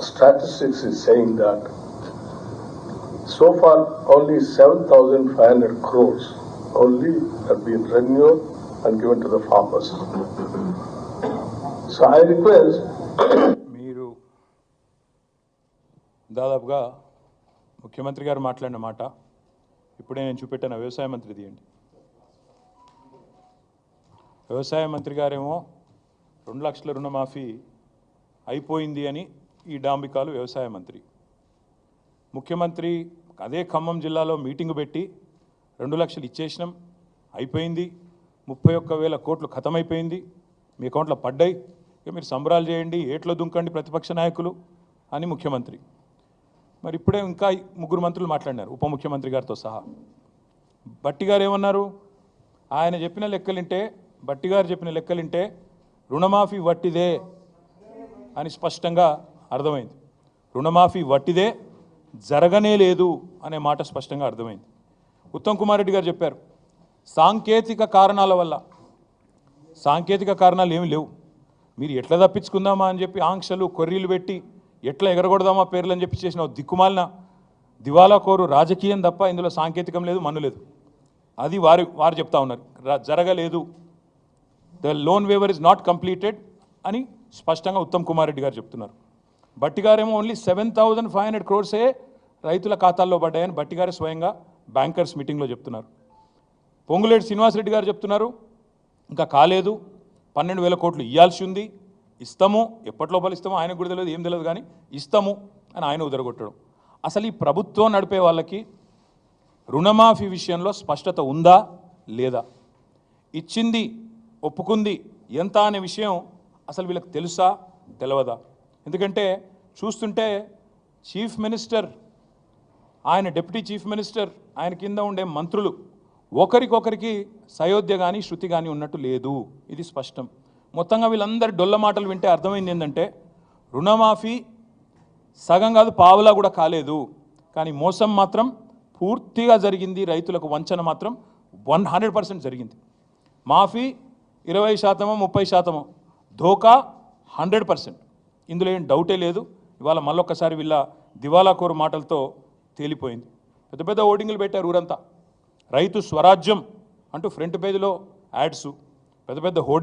statistics is saying that so far only 7,500 crores only have been renewed and given to the farmers. So I request మీరు దాదాపుగా ముఖ్యమంత్రి గారు మాట్లాడిన మాట ఇప్పుడే నేను చూపెట్టాను వ్యవసాయ మంత్రి తీయండి వ్యవసాయ మంత్రి గారేమో రెండు లక్షల రుణమాఫీ అయిపోయింది అని ఈ డాంబికాలు వ్యవసాయ మంత్రి. ముఖ్యమంత్రి అదే ఖమ్మం జిల్లాలో మీటింగ్ పెట్టి రెండు లక్షలు ఇచ్చేసినాం. అయిపోయింది. ముప్పై ఒక్క వేల కోట్లు ఖతమైపోయింది. మీ అకౌంట్లో పడ్డాయి. ఇక మీరు సంబరాలు చేయండి. ఏట్లో దుంకండి ప్రతిపక్ష నాయకులు అని ముఖ్యమంత్రి. మరి ఇప్పుడే ఇంకా ముగ్గురు మంత్రులు మాట్లాడినారు ఉప ముఖ్యమంత్రి గారితో సహా. బట్టి గారు ఏమన్నారు? ఆయన చెప్పిన లెక్కలింటే బట్టి గారు చెప్పిన లెక్కలింటే రుణమాఫీ వట్టిదే అని స్పష్టంగా అర్థమైంది. రుణమాఫీ వట్టిదే జరగనే లేదు అనే మాట స్పష్టంగా అర్థమైంది. ఉత్తమ్ కుమార్ రెడ్డి గారు చెప్పారు సాంకేతిక కారణాల వల్ల సాంకేతిక కారణాలు ఏమి లేవు. మీరు ఎట్లా తప్పించుకుందామా అని చెప్పి ఆంక్షలు కొర్రీలు పెట్టి ఎట్లా ఎగరగొడదామా పేర్లు అని చెప్పి చేసిన దిక్కుమాలిన దివాలా కోరు రాజకీయం తప్ప ఇందులో సాంకేతికం లేదు మన్ను లేదు. అది వారు వారు చెప్తా ఉన్నారు. జరగలేదు. The loan waiver is not completed అని స్పష్టంగా ఉత్తమ్ కుమార్ రెడ్డి గారు చెప్తున్నారు. బట్టి గారేమో only seven thousand five hundred క్రోర్సే రైతుల ఖాతాల్లో పడ్డాయని బట్టి స్వయంగా బ్యాంకర్స్ మీటింగ్లో చెప్తున్నారు. పొంగులేటి శ్రీనివాసరెడ్డి గారు చెప్తున్నారు ఇంకా కాలేదు పన్నెండు వేల కోట్లు ఇవ్వాల్సి ఉంది ఇస్తాము ఎప్పట్లో లోపల ఇస్తామో ఆయనకు కూడా తెలియదు ఏం తెలియదు కానీ ఇస్తాము అని ఆయన ఉదరగొట్టడం. అసలు ఈ ప్రభుత్వం నడిపే వాళ్ళకి రుణమాఫీ విషయంలో స్పష్టత ఉందా లేదా? ఇచ్చింది ఒప్పుకుంది ఎంత అనే విషయం అసలు వీళ్ళకి తెలుసా తెలియదా ఎందుకంటే చూస్తుంటే చీఫ్ మినిస్టర్ ఆయన డిప్యూటీ చీఫ్ మినిస్టర్ ఆయన కింద ఉండే మంత్రులు ఒకరికొకరికి సయోధ్య కానీ శృతి కానీ ఉన్నట్టు లేదు. ఇది స్పష్టం. మొత్తంగా వీళ్ళందరి డొల్ల మాటలు వింటే అర్థమైంది ఏంటంటే రుణమాఫీ సగం కాదు పావులా కూడా కాలేదు. కానీ మోసం మాత్రం పూర్తిగా జరిగింది. రైతులకు వంచన మాత్రం వన్ హండ్రెడ్ పర్సెంట్ జరిగింది. మాఫీ ఇరవై శాతమో ముప్పై శాతమో ధోకా హండ్రెడ్ పర్సెంట్. ఇందులో ఏం డౌటే లేదు. ఇవాళ మళ్ళొక్కసారి వీళ్ళ దివాలాకోరు మాటలతో తేలిపోయింది. పెద్ద పెద్ద ఓటింగ్లు పెట్టారు ఊరంతా. రైతు స్వరాజ్యం అంటూ ఫ్రంట్ పేజీలో యాడ్స్ పెద్ద పెద్ద హోర్డింగ్